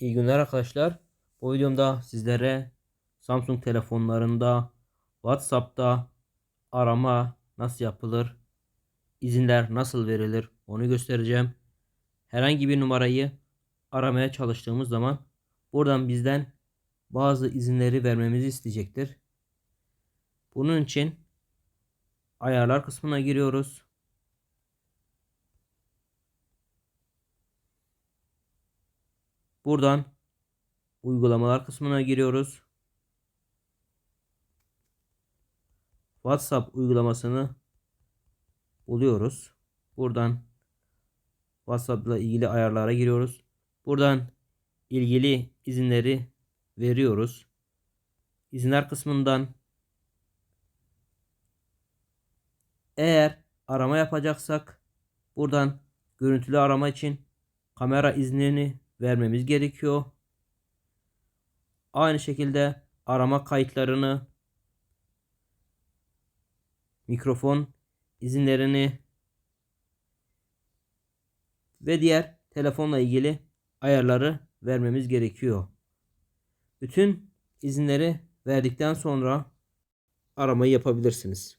Merhaba arkadaşlar. Bu videomda sizlere Samsung telefonlarında WhatsApp'ta arama nasıl yapılır, izinler nasıl verilir onu göstereceğim. Herhangi bir numarayı aramaya çalıştığımız zaman buradan bizden bazı izinleri vermemizi isteyecektir. Bunun için ayarlar kısmına giriyoruz. Buradan uygulamalar kısmına giriyoruz. WhatsApp uygulamasını buluyoruz. Buradan WhatsApp ile ilgili ayarlara giriyoruz. Buradan ilgili izinleri veriyoruz. İzinler kısmından eğer arama yapacaksak buradan görüntülü arama için kamera iznini vermemiz gerekiyor. Aynı şekilde arama kayıtlarını, mikrofon izinlerini ve diğer telefonla ilgili ayarları vermemiz gerekiyor. Bütün izinleri verdikten sonra aramayı yapabilirsiniz.